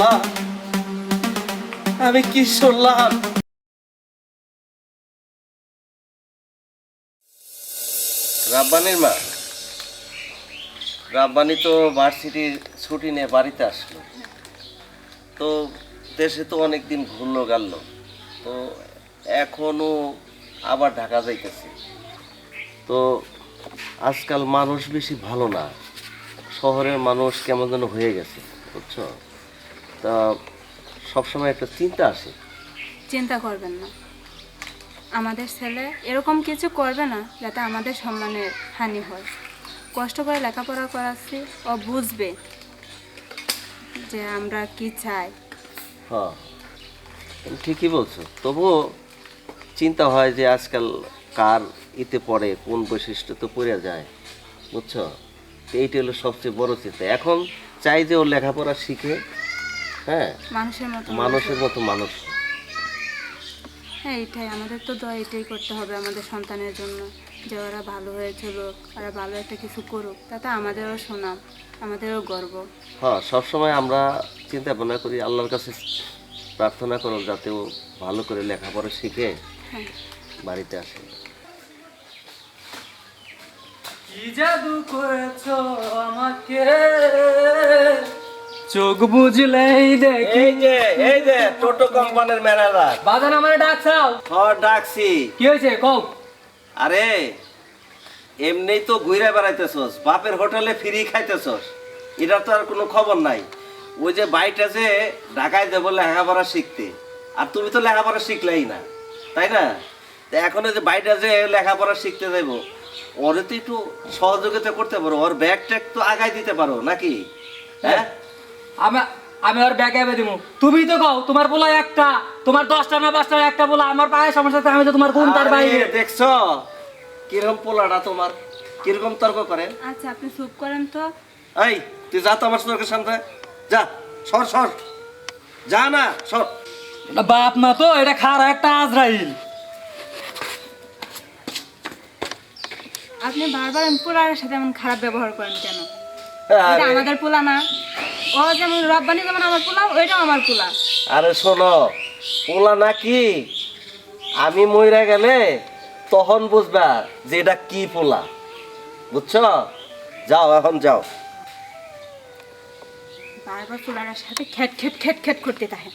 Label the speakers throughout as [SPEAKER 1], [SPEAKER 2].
[SPEAKER 1] মা
[SPEAKER 2] আমি কি শুনলাম রাব্বানির মা। রাব্বানি তো ভার্সিটির ছুটি নিয়ে বাড়িতে আসলো। তো দেশে তো অনেক দিন ঘুরলো গেল তো এখনও আবার ঢাকা যাইতেছে। তো আজকাল মানুষ বেশি ভালো না। শহরের মানুষ কেমন যেন হয়ে গেছে বুঝছ? তা সবসময় একটা চিন্তা আসে।
[SPEAKER 3] চিন্তা করবেন না। আমাদের ছেলে এরকম কিছু করবে না যাতে আমাদের সম্মানের হানি হয়। কষ্ট করে লেখাপড়া করাচ্ছি ও বুঝবে যে আমরা কি চাই।
[SPEAKER 2] হ্যাঁ ঠিকই বলছো। তবুও চিন্তা হয় যে আজকাল কার ইতে পড়ে কোন বৈশিষ্ট্য তো পড়ে যায় বুঝছ? তো এইটা হলো সবচেয়ে বড় চিন্তা। এখন চাই যে ও লেখাপড়া শিখে হ্যাঁ?
[SPEAKER 3] মানুষের মতো
[SPEAKER 2] মানুষের মতো মানুষ।
[SPEAKER 3] হ্যাঁ এইটাই। আমাদের তো দোয়া এটাই করতে হবে আমাদের সন্তানের জন্য যে ওরা ভালো হয়ে চলুক ওরা ভালো একটা কিছু করুক তাতে আমাদেরও শোনাম আমাদেরও গর্ব।
[SPEAKER 2] হ্যাঁ সবসময় আমরা চিন্তা ভাবনা করি আল্লাহর কাছে প্রার্থনা করো যাতে ও ভালো করে লেখাপড়া শিখে
[SPEAKER 3] হ্যাঁ।
[SPEAKER 2] বাড়িতে আসে।
[SPEAKER 1] কি জাদু করেছ আমাকে? চোখ বুঝলেই দেখি
[SPEAKER 2] এই যে এই যে টোটো কোম্পানির ম্যানেজার।
[SPEAKER 1] বাজান আমার ডাকছাও?
[SPEAKER 2] হ্যাঁ ডাকছি।
[SPEAKER 1] কি হয়েছে কও?
[SPEAKER 2] আরে এমনি তো ঘুরে বেড়াইতেছস বাপের হোটেলে ফ্রি খাইতেছস। এটা তো আর কোনো খবর নাই। ওই যে বাইটা যে ঢাকায় দেবো লেখাপড়া শিখতে। আর তুমি তো লেখাপড়া শিখলেই না তাই না? তা এখন ওই যে বাইটা যে লেখাপড়া শিখতে যাইব ওরে তো একটু সহযোগিতা করতে পারো ওর ব্যাগ ট্যাগ তো আগাই দিতে পারো নাকি? হ্যাঁ?
[SPEAKER 1] আমি আমি ওর ব্যাগ এবে দিব। তুমি তো কও তোমার বলা একটা তোমার দশটা না পাঁচটা একটা বলা আমার পায়ে সমস্যা আছে, আমি তো তোমার কোন তার বাইরে।
[SPEAKER 2] দেখছ? কীরকম পোলাটা তোমার? কীরকম তর্ক করে
[SPEAKER 3] আচ্ছা আপনি চুপ করেন তো।
[SPEAKER 2] এই তুই যা তো আমার চোখের সামনে যা সর সর। যা না সর।
[SPEAKER 1] বাপ মা তো এটা খারাপ একটা আজরাইল।
[SPEAKER 3] আপনি বারবার পোলার সাথে এমন খারাপ ব্যবহার করেন কেন? এটা আমাদের পোলা না। ও যেমন রব্বানি যেমন আমার পোলা ওইটাও আমার পোলা।
[SPEAKER 2] আরে শোনো পোলা নাকি আমি মইরা গেলে তখন বুঝবা যে এটা কি পোলা। বুঝছ? যাও এখন যাও।
[SPEAKER 3] বারবার পোলার সাথে খেট খেট খেট খেট করতে থাকে।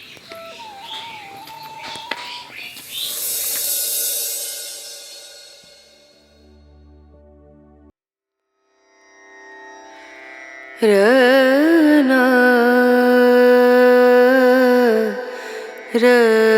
[SPEAKER 3] ರ ರ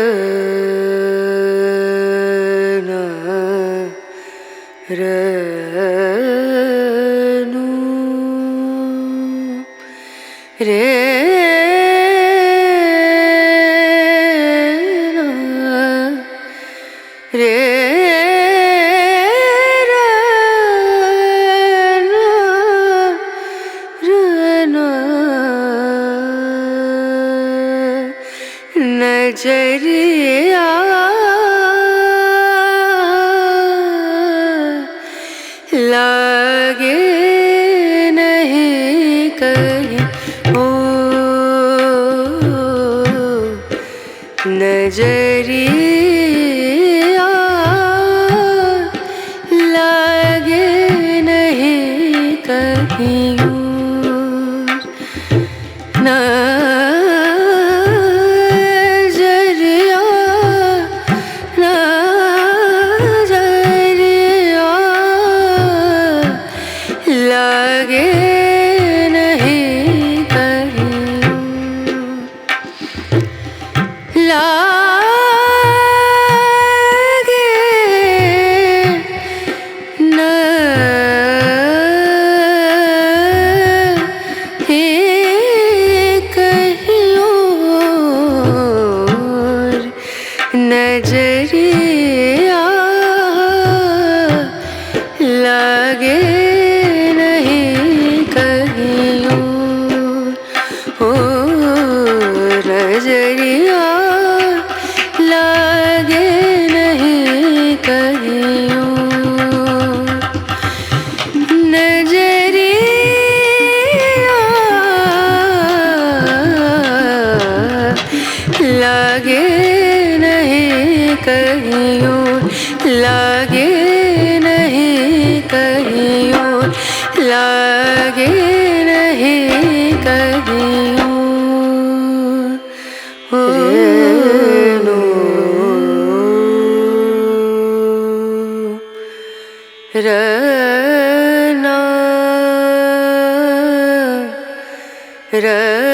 [SPEAKER 3] রে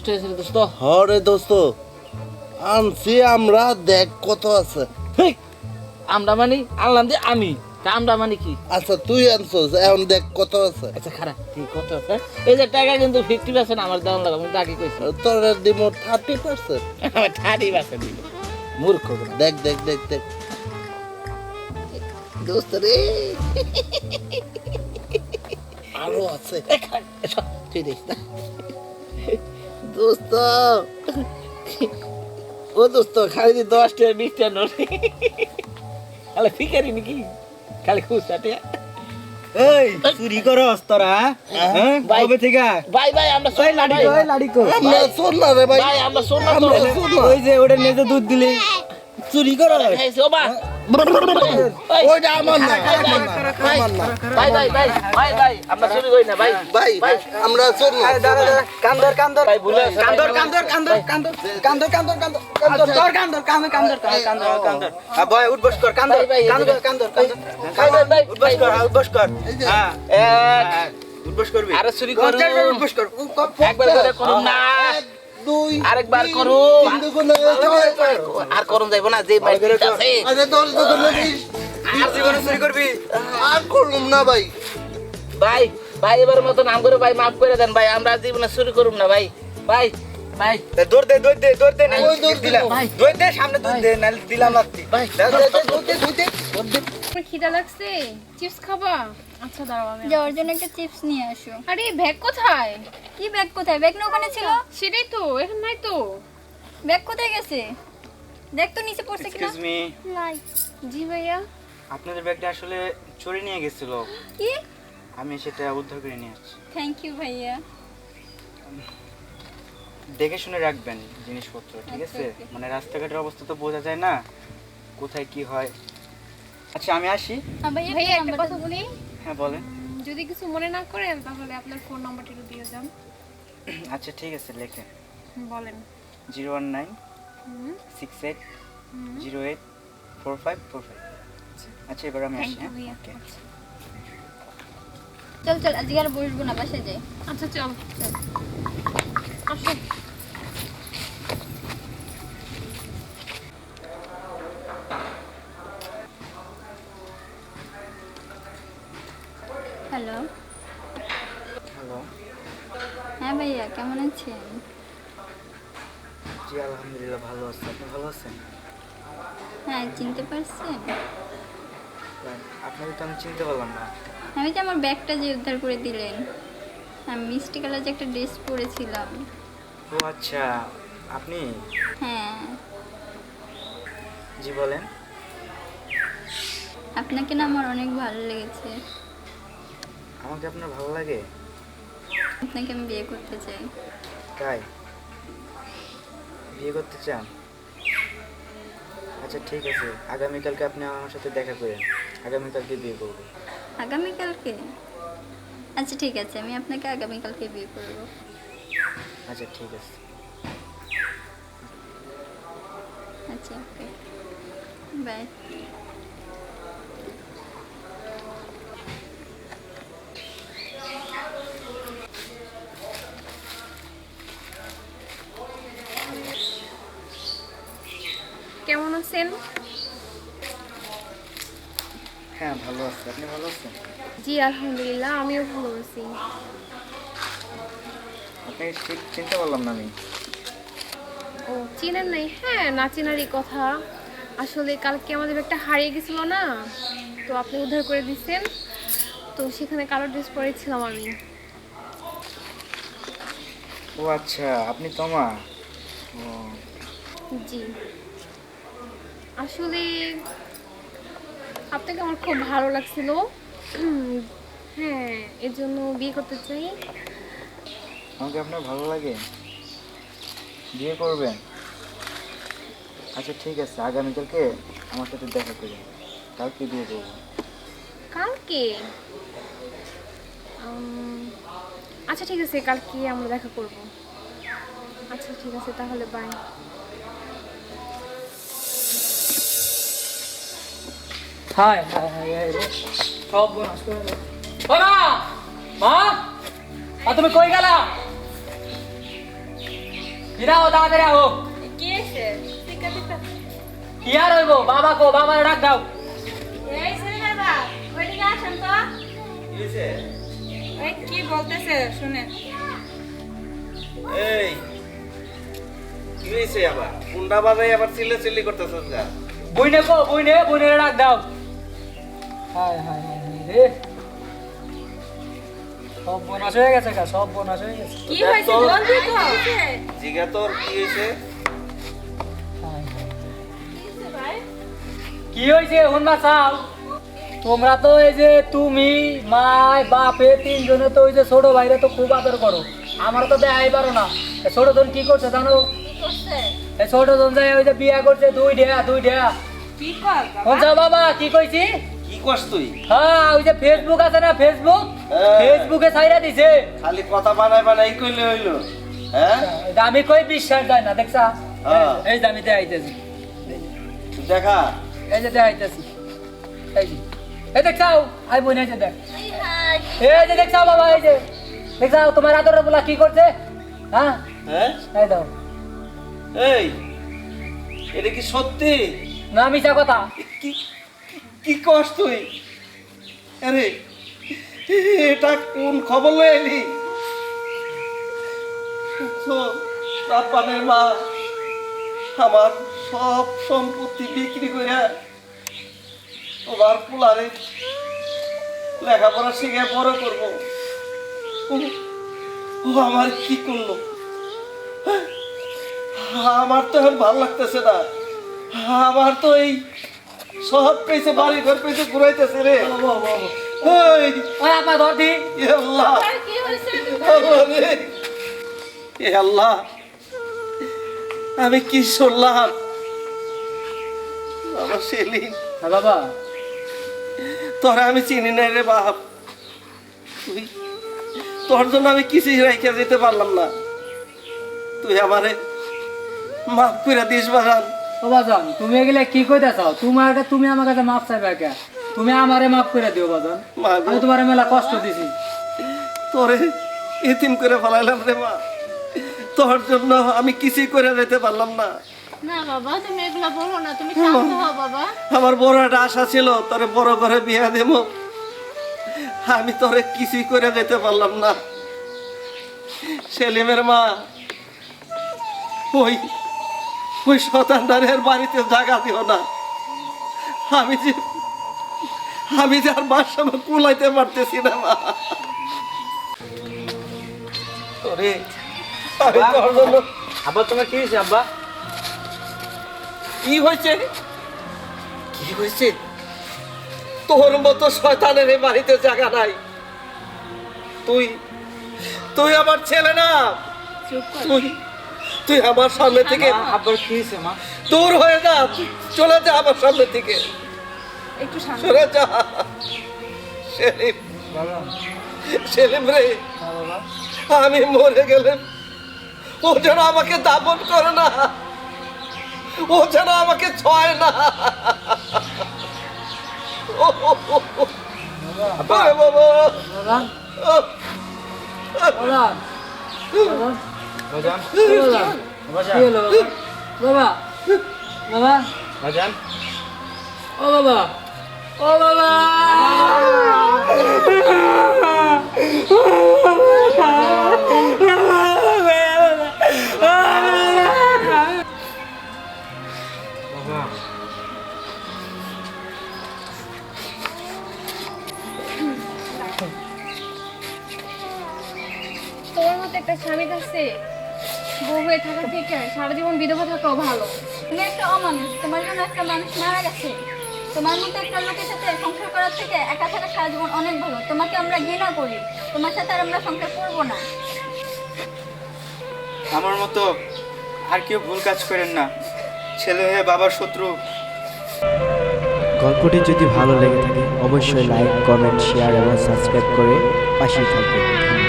[SPEAKER 4] অনেক কষ্ট হয়েছিল দোস্ত।
[SPEAKER 5] হরে দোস্ত। আনছি আমরা দেখ কত আছে।
[SPEAKER 4] আমরা মানে আনলাম যে আমি। তা আমরা মানে কি?
[SPEAKER 5] আচ্ছা তুই আনছস এখন দেখ কত আছে।
[SPEAKER 4] আচ্ছা খারাপ ঠিক কত আছে? এই যে টাকা কিন্তু ফিফটি পার্সেন্ট আমার দেওয়ার লাগবে আমি তাকে কইছি।
[SPEAKER 5] তোর দিব থার্টি পার্সেন্ট
[SPEAKER 4] থার্টি পার্সেন্ট দিল মূর্খ
[SPEAKER 5] দেখ দেখ দেখ দেখ।
[SPEAKER 4] দোস্ত রে।
[SPEAKER 5] আরও আছে।
[SPEAKER 4] তুই দেখিস না। দোস্ত। ও দোস্ত খালি যে দশটা বিশটা নোট। খালি ফিকারি নাকি? খালি খুশাটে
[SPEAKER 6] এই চুরি করস তোরা হ্যাঁ?
[SPEAKER 4] ভাই।
[SPEAKER 6] কবে থেকে?
[SPEAKER 4] ভাই ভাই আমরা শোন না ভাই।
[SPEAKER 6] ওই লাড়ি কর
[SPEAKER 5] আমরা শোন না রে ভাই।
[SPEAKER 4] ভাই আমরা তো
[SPEAKER 6] ওই যে ওটা নেজে দুধ দিলি। চুরি করস।
[SPEAKER 4] এই
[SPEAKER 5] ওইটা আমার না
[SPEAKER 4] ভাই ভাই ভাই ভাই ভাই আমরা চুরি করি না ভাই
[SPEAKER 5] ভাই
[SPEAKER 4] ভাই
[SPEAKER 5] আমরা শোন না
[SPEAKER 6] কান্দর কান্দর
[SPEAKER 4] ভাই ভুলে
[SPEAKER 6] কান্দর কান্দর কান্দর কান্দর কান্দর কান্দর কান্দর কান্দর কান্দর কান্দর কান্দর কান্দর কান্দর আ বয় উঠবস কর কান্দর কান্দর
[SPEAKER 4] ভাই
[SPEAKER 6] কর উঠবস কর হ্যাঁ
[SPEAKER 4] এক
[SPEAKER 6] করবি
[SPEAKER 4] আরে চুরি করুন
[SPEAKER 6] উঠবস কর
[SPEAKER 4] একবার করে করুন না
[SPEAKER 5] দুই
[SPEAKER 4] আরেকবার
[SPEAKER 5] কর।
[SPEAKER 4] আর করুন যাইব না যে ভাই আছে।
[SPEAKER 5] আরে দশ দুগুণে বিশ।
[SPEAKER 6] আর জীবনে চুরি করবি।
[SPEAKER 5] আর করলাম না ভাই।
[SPEAKER 4] ভাই ভাই এবার মতো নাম করে ভাই মাফ করে দেন ভাই আমরা জীবনে শুরু করুম না ভাই। ভাই ভাই।
[SPEAKER 6] দৌড় দে দৌড় দে দৌড় দে নাইলে
[SPEAKER 5] দৌড়
[SPEAKER 6] দিলাম। দৌড় দে সামনে দৌড় দে নাইলে দিলাম লাগতি
[SPEAKER 4] ভাই
[SPEAKER 6] দে দে দে দৌড় দে দৌড় দে।
[SPEAKER 7] তোমার খিদা লাগছে। চিপস খাবা? আচ্ছা দাঁড়াও আমি
[SPEAKER 8] যাওয়ার জন্য একটা চিপস নিয়ে আসো।
[SPEAKER 7] আরে ব্যাগ কোথায়?
[SPEAKER 8] কি ব্যাগ কোথায়? ব্যাগ না ওখানে ছিল?
[SPEAKER 7] সেটাই তো এখন নাই তো।
[SPEAKER 8] ব্যাগ কোথায় গেছে? দেখ তো নিচে পড়ছে কিনা?
[SPEAKER 9] এক্সকিউজ মি
[SPEAKER 8] নাই।
[SPEAKER 7] জি ভাইয়া।
[SPEAKER 9] আপনাদের ব্যাগটা আসলে চুরি নিয়ে গেছিল।
[SPEAKER 8] কি?
[SPEAKER 9] আমি সেটা উদ্ধার করে নিয়ে আসছি।
[SPEAKER 8] থ্যাংক ইউ ভাইয়া।
[SPEAKER 9] দেখে শুনে রাখবেন জিনিসপত্র ঠিক
[SPEAKER 8] আচ্ছা,
[SPEAKER 9] আছে মানে রাস্তাঘাটের অবস্থা তো বোঝা যায় না কোথায় কি হয়। আচ্ছা আমি আসি।
[SPEAKER 8] হ্যাঁ ভাইয়া
[SPEAKER 7] ভাইয়া
[SPEAKER 8] একটা
[SPEAKER 7] কথা বলি।
[SPEAKER 9] হ্যাঁ বলেন।
[SPEAKER 7] যদি কিছু মনে না করেন তাহলে আপনার ফোন নাম্বারটা একটু দিয়ে যান
[SPEAKER 9] আচ্ছা ঠিক আছে লেখেন
[SPEAKER 7] বলেন।
[SPEAKER 9] Zero one nine six eight zero eight four five four five. আচ্ছা। এবার আমি আসি হ্যাঁ?
[SPEAKER 8] চল চল আজকে আর বসবো না বাসায় যাই।
[SPEAKER 7] আচ্ছা চল। চল। আসো
[SPEAKER 8] হ্যালো
[SPEAKER 9] হ্যালো
[SPEAKER 8] হ্যাঁ ভাইয়া কেমন আছেন?
[SPEAKER 9] জি আলহামদুলিল্লাহ ভালো আছি। আপনি ভালো আছেন?
[SPEAKER 8] হ্যাঁ চিনতে পারছেন?
[SPEAKER 9] আপনাকে তো আমি চিনতে পারলাম না।
[SPEAKER 8] আমি যে আমার ব্যাগটা যে উদ্ধার করে দিলেন। আমি মিষ্টি কালার যে একটা ড্রেস পরেছিলাম।
[SPEAKER 9] ও আচ্ছা আপনি?
[SPEAKER 8] হ্যাঁ।
[SPEAKER 9] জি বলেন।
[SPEAKER 8] আপনাকে না আমার অনেক ভালো লেগেছে।
[SPEAKER 9] আমাকে আপনার ভালো লাগে?
[SPEAKER 8] আপনাকে আমি বিয়ে করতে চাই।
[SPEAKER 9] তাই? বিয়ে করতে চান? আচ্ছা ঠিক আছে। আগামীকালকে আপনি আমার সাথে দেখা করেন আগামীকালকে বিয়ে করব।
[SPEAKER 8] আগামীকালকে? আচ্ছা ঠিক আছে। আমি আপনাকে আগামীকালকে বিয়ে করব।
[SPEAKER 9] আচ্ছা ঠিক আছে।
[SPEAKER 8] আচ্ছা ওকে। বাই।
[SPEAKER 7] কেমন আছেন?
[SPEAKER 9] হ্যাঁ ভালো আছে। আপনি ভালো আছেন?
[SPEAKER 7] জি আলহামদুলিল্লাহ আমিও ভালো আছি।
[SPEAKER 9] আপনি ঠিক চিনতে পারলাম না আমি।
[SPEAKER 7] ও চিনেন নাই? হ্যাঁ না চেনারই কথা। আসলে কালকে আমাদের একটা হারিয়ে গেছিল না? তো আপনি উদ্ধার করে দিচ্ছেন তো সেখানে কালো ড্রেস পরেছিলাম আমি।
[SPEAKER 9] ও আচ্ছা আপনি তমা
[SPEAKER 7] জি। আসলে আপনাকে আমার খুব ভালো লাগছিল। হ্যাঁ এর জন্য বিয়ে করতে চাই।
[SPEAKER 9] আমাকে আপনার ভালো লাগে? বিয়ে করবেন? আচ্ছা ঠিক আছে। আগামীকালকে আমার সাথে দেখা করবেন কালকে বিয়ে করব।
[SPEAKER 7] কালকে? আচ্ছা ঠিক আছে। কালকে আমরা দেখা করব। আচ্ছা ঠিক আছে তাহলে বাই
[SPEAKER 1] হায় হায় হায় হায় রে। সব করে দাও। ও মা তুমি কই গেলা? ফিরাও তাড়াতাড়ি আও
[SPEAKER 3] কি আছে
[SPEAKER 1] কি আর হইব? বাবা কো বাবা ডাক দাও।
[SPEAKER 3] এই ছেলেটার বাপ ওইদিকে আসেন তো। ওই কি বলতেছে শুনে
[SPEAKER 2] এই কি হয়েছে আবার? কুন্ডা বাজাই আবার চিল্লে চিল্লি করতেছস গা।
[SPEAKER 1] বইনে কো বইনে বইনে ডাক দাও। হায় হায় হায় হায় রে। সব বোনাস হয়ে গেছে গা সব বোনাস হয়ে গেছে।
[SPEAKER 3] কি হয়েছে জলদি তো
[SPEAKER 2] জিগা তোর কি হয়েছে?
[SPEAKER 1] হায় হায় কি হয়েছে? হুনবা চাও? তোমরা তো এই যে তুমি মায় বাপে তিনজনে তো ওই যে ছোট ভাইরে তো খুব আদর করো। আমার তো দেখাই পারো না। ছোট জন কি করছে জানো? এই ছোট জন যাই ওই যে বিয়া করছে দুই ঢেয়া দুই ঢেয়া।
[SPEAKER 3] কি কর
[SPEAKER 1] বাবা? কি কইছি?
[SPEAKER 2] কি করছ তুই?
[SPEAKER 1] হ্যাঁ ওই যে ফেসবুক আছে না ফেসবুক। ফেসবুকে ছাইরা দিছে।
[SPEAKER 2] খালি কথা বানাই বানাই কইলে হইল হ্যাঁ?
[SPEAKER 1] আমি কই বিশ্বাস যায় না দেখছা?
[SPEAKER 2] হ্যাঁ।
[SPEAKER 1] এই যে আমি দেখাইতেছি।
[SPEAKER 2] দেখা?
[SPEAKER 1] এই যে দেখাইতেছি। এই যে। এই দেখছাও আই বোন এই যে দেখ। এই যে দেখছাও বাবা এই যে। দেখছাও তোমার আদরের বলা কি করছে? হ্যাঁ?
[SPEAKER 2] হ্যাঁ?
[SPEAKER 1] এই দাও।
[SPEAKER 2] এই এটা কি সত্যি?
[SPEAKER 1] না মিছা কথা।
[SPEAKER 2] কি কি কস তুই? আরে এটা কোন খবর এলি? বাপানের মা আমার সব সম্পত্তি বিক্রি করে তোমার পোলারে লেখাপড়া শিখে বড় করব। ও- আমার কি করল? আমার তো এখন ভালো লাগতেছে না। আমার তো এই সব পেয়েছে বাড়ি ঘর পেয়েছে, ঘুরাইতেছে রে। ওই,
[SPEAKER 1] ওই আপা ধর দি।
[SPEAKER 2] এ আল্লাহ। আল্লাহ রে। এ আল্লাহ। আমি কি শুনলাম? বাবা
[SPEAKER 1] হ্যাঁ বাবা।
[SPEAKER 2] তোরা আমি চিনি নাই রে বাপ। তুই তোর জন্য আমি কিছুই রেখে যেতে পারলাম না। তুই আমারে মাফ করে দিস বাগান
[SPEAKER 1] বাবা জান তুমি এগুলা কি কইতে চাও তোমার তুমি আমার কাছে মাপ চাইবে কে? তুমি আমারে মাফ করে দিও বাজান। আমি তোমার মেলা কষ্ট দিছি।
[SPEAKER 2] তোরে এতিম করে ফেলাইলাম রে মা। তোর জন্য আমি কিছুই করে যেতে পারলাম না।
[SPEAKER 8] না বাবা তুমি এগুলো বলো না তুমি শান্ত হও বাবা।
[SPEAKER 2] আমার বড় একটা আশা ছিল তোরে বড় করে বিয়ে দেব। আমি তোরে কিছুই করে যেতে পারলাম না। সেলিমের মা ওই ওই শতানদারের বাড়িতে জায়গা দিও না। আমি যে আমি যে আর মার সামনে কুলাইতে পারতেছি না মা। তোরে। আমি তোর জন্য
[SPEAKER 9] আব্বা তোমার কি হয়েছে আব্বা?
[SPEAKER 2] কি হয়েছে? কি হয়েছে? তোর মতো শয়তানের এই বাড়িতে জায়গা নাই। তুই তুই আমার ছেলে না। তুই তুই আমার সামনে থেকে
[SPEAKER 9] আব্বার কি হয়েছে মা?
[SPEAKER 2] দূর হয়ে যা চলে যা আমার সামনে থেকে।
[SPEAKER 3] একটু
[SPEAKER 2] চলে যা। সেলিম। সেলিম রে।
[SPEAKER 9] হ্যাঁ
[SPEAKER 2] আমি মরে গেলেন ও যেন আমাকে দাপন করে না। ও যেন আমাকে ছয় না। ও, ও, ও, ও। বাবা।
[SPEAKER 1] বাবা বাবা
[SPEAKER 9] বাজান
[SPEAKER 1] ও বাবা ও বাবা
[SPEAKER 9] বাবা
[SPEAKER 7] তোমার মতো একটা স্বামী কাছে বউ হয়ে থাকা থেকে সারা জীবন বিধবা থাকাও ভালো।
[SPEAKER 8] তুমি একটা অমানুষ তোমার জন্য একটা মানুষ মারা গেছে। তোমার মতো একটা লোকের সাথে সংসার করার থেকে একা থাকা সারা জীবন অনেক ভালো। তোমাকে আমরা ঘৃণা করি তোমার সাথে আর আমরা সংসার করব না।
[SPEAKER 9] আমার মতো আর কেউ ভুল কাজ করেন না। ছেলে হয়ে বাবার শত্রু।
[SPEAKER 10] গল্পটি যদি ভালো লেগে থাকে অবশ্যই লাইক কমেন্ট শেয়ার এবং সাবস্ক্রাইব করে পাশেই থাকবেন।